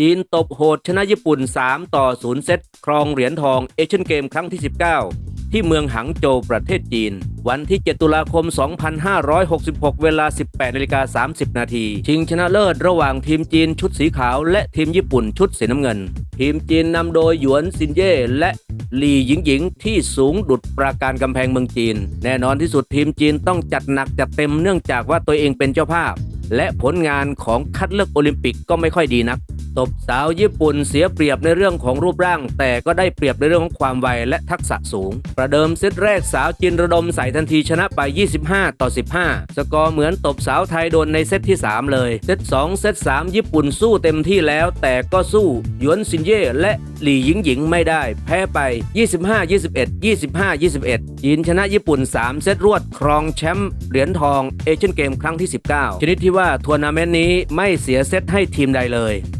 จีนตบโหดชนะญี่ปุ่น 3 ต่อ 0 เซตครองเหรียญทองเอเชียนเกมครั้งที่ 19 ที่เมืองหังโจวประเทศจีน วันที่ 7 ตุลาคม 2566 เวลา 18นาฬิกา30 นาทีชิงชนะเลิศระหว่างทีมจีนชุดสีขาวและทีมญี่ปุ่นชุดสีน้ำเงิน ทีมจีนนำโดยหยวนซินเย่และหลีหญิงหญิงที่สูงดุดปราการกำแพงเมืองจีน แน่นอนที่สุดทีมจีนต้องจัดหนักจัดเต็มเนื่องจากว่าตัวเองเป็นเจ้าภาพ และผลงานของคัดเลือกโอลิมปิกก็ไม่ค่อยดีนัก ตบสาวญี่ปุ่นเสียเปรียบในเรื่องของรูปร่าง แต่ก็ได้เปรียบในเรื่องของความไวและทักษะสูง ประเดิมเซตแรกสาวจีนระดมใส่ทันทีชนะไป 25 ต่อ 15 สกอร์เหมือนตบสาวไทยโดนในเซตที่ 3 เลย เซต2เซต3 ญี่ปุ่นสู้เต็มที่แล้วแต่ก็สู้หยวนซินเย่และหลี่หญิงหญิงไม่ได้ แพ้ไป 25 21 25 21จีนชนะญี่ปุ่น 3 เซตรวดครองแชมป์เหรียญทองเอเชียนเกมครั้งที่ 19 ชนิดที่ว่าทัวร์นาเมนต์นี้ไม่เสียเซตให้ทีมใดเลย